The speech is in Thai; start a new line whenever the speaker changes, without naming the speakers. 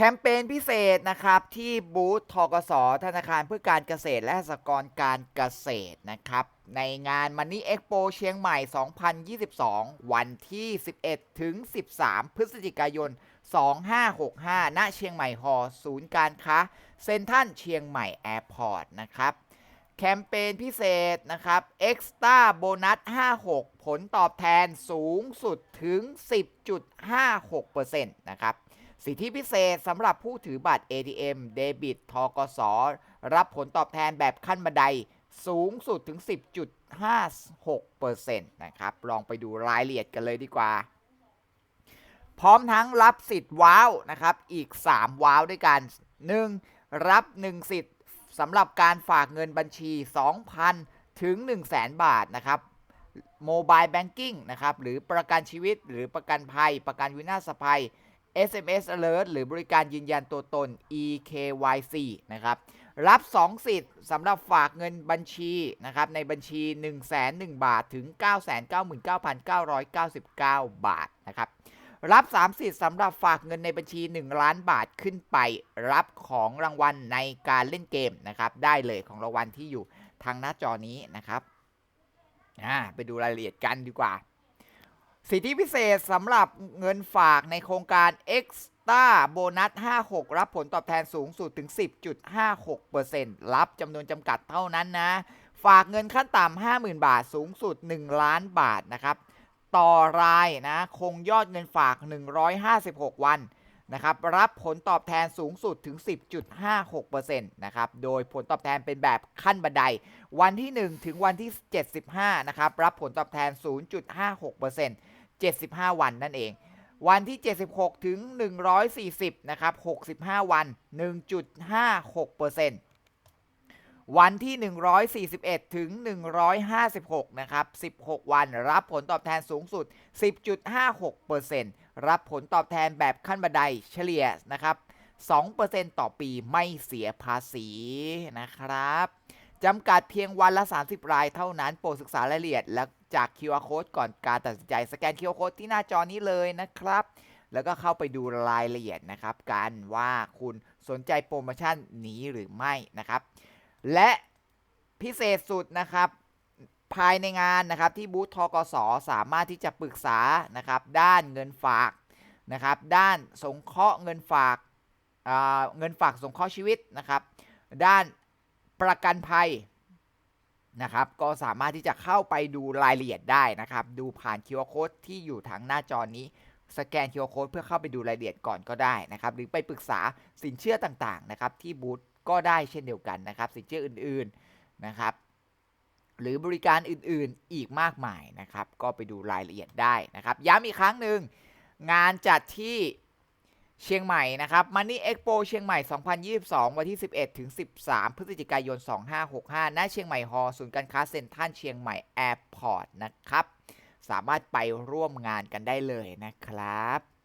แคมเปญพิเศษนะครับที่บูธทกสธนาคารเพื่อการเกษตรและสหกรณ์การเกษตรนะครับ ในงานมันนี่เอ็กโปเชียงใหม่ 2022 วันที่ 11 ถึง 13 พฤศจิกายน 2565 ณ เชียงใหม่ฮอลล์ศูนย์การค้า เซ็นทรัลเชียงใหม่แอร์พอร์ตนะครับ แคมเปญพิเศษนะครับ Extra โบนัส 56 ผลตอบแทนสูงสุดถึง 10.56%นะครับ สิทธิพิเศษสำหรับผู้ถือบัตร ATM เดบิตทกส รับผลตอบแทนแบบขั้นบันไดสูงสุดถึง 10.56%นะครับ ลองไปดูรายละเอียดกันเลยดีกว่า พร้อมทั้งรับสิทธิ์ว้าวนะครับ อีก 3 ว้าวด้วยกัน 1. รับ 1 สิทธิ์สำหรับการฝากเงินบัญชี 2,000 ถึง 100,000 บาทนะครับโมบายแบงกิ้งนะครับ หรือประกันชีวิตหรือประกันภัย ประกันวินาศภัย SMS alert หรือบริการยืนยันตัวตน EKYC นะครับ รับ 2 สิทธิ์สำหรับฝากเงินบัญชีนะครับในบัญชี 1 0 0 0 0บาทถึง 999,999 บาทนะครับรับ 3 สิทธิ์สำหรับฝากเงินในบัญชี 1 ล้านบาทขึ้นไป รับของรางวัลในการเล่นเกมนะครับ ได้เลยของรางวัลที่อยู่ทางหน้าจอนี้นะครับไปดูรายละเอียดกันดีกว่า สิทธิพิเศษสำหรับเงินฝากในโครงการ Extra โบนัส 56 รับผลตอบแทนสูงสุดถึง 10.56%รับจำนวนจำกัดเท่านั้นนะ ฝากเงินขั้นต่ำ 50,000 บาทสูงสุด 1 ล้านบาทนะครับ ต่อรายนะ คงยอดเงินฝาก 156 วันนะครับ รับผลตอบแทนสูงสุดถึง 10.56%นะครับ โดยผลตอบแทนเป็นแบบขั้นบันได วันที่ 1 ถึงวันที่ 75 นะครับ รับผลตอบแทน 0.56% 75 วันนั่นเอง วันที่ 76 ถึง 140 นะครับ 65 วัน 1.56%วันที่ 141 ถึง 156 นะครับ 16 วัน รับผลตอบแทนสูงสุด 10.56%รับผลตอบแทนแบบขั้นบันไดเฉลี่ยนะครับ 2%ต่อปีไม่เสียภาษีนะครับ จำกัดเพียงวันละ 30 รายเท่านั้น โปรดศึกษารายละเอียด และจาก QR code ก่อนการตัดสินใจ สแกน QR code ที่หน้าจอนี้เลยนะครับ แล้วก็เข้าไปดูรายละเอียดนะครับกันว่าคุณสนใจโปรโมชั่นนี้หรือไม่นะครับ และพิเศษสุดนะครับ ภายในงานนะครับที่บูธทกสสามารถที่จะปรึกษานะครับด้านเงินฝากนะครับ ด้านสงเคราะห์เงินฝากอ่าเงินฝากสงเคราะห์ชีวิตนะครับ ด้าน ประกันภัยนะครับ ก็สามารถที่จะเข้าไปดูรายละเอียดได้นะครับ ดูผ่าน QR code ที่อยู่ทางหน้าจอนี้ สแกน QR code เพื่อเข้าไปดูรายละเอียดก่อนก็ได้นะครับ หรือไปปรึกษาสินเชื่อต่างๆนะครับ ที่บูธก็ได้เช่นเดียวกันนะครับ สินเชื่ออื่นๆนะครับ หรือบริการอื่นๆอีกมากมายนะครับ ก็ไปดูรายละเอียดได้นะครับ ย้ำอีกครั้งหนึ่งงานจัดที่ เชียงใหม่นะครับ Money Expo เชียงใหม่ 2022 วันที่ 11 ถึง 13 พฤศจิกายน 2565 ณ เชียงใหม่ฮอลล์ศูนย์การค้าเซ็นทรัลเชียงใหม่แอร์พอร์ตนะครับ สามารถไปร่วมงานกันได้เลยนะครับ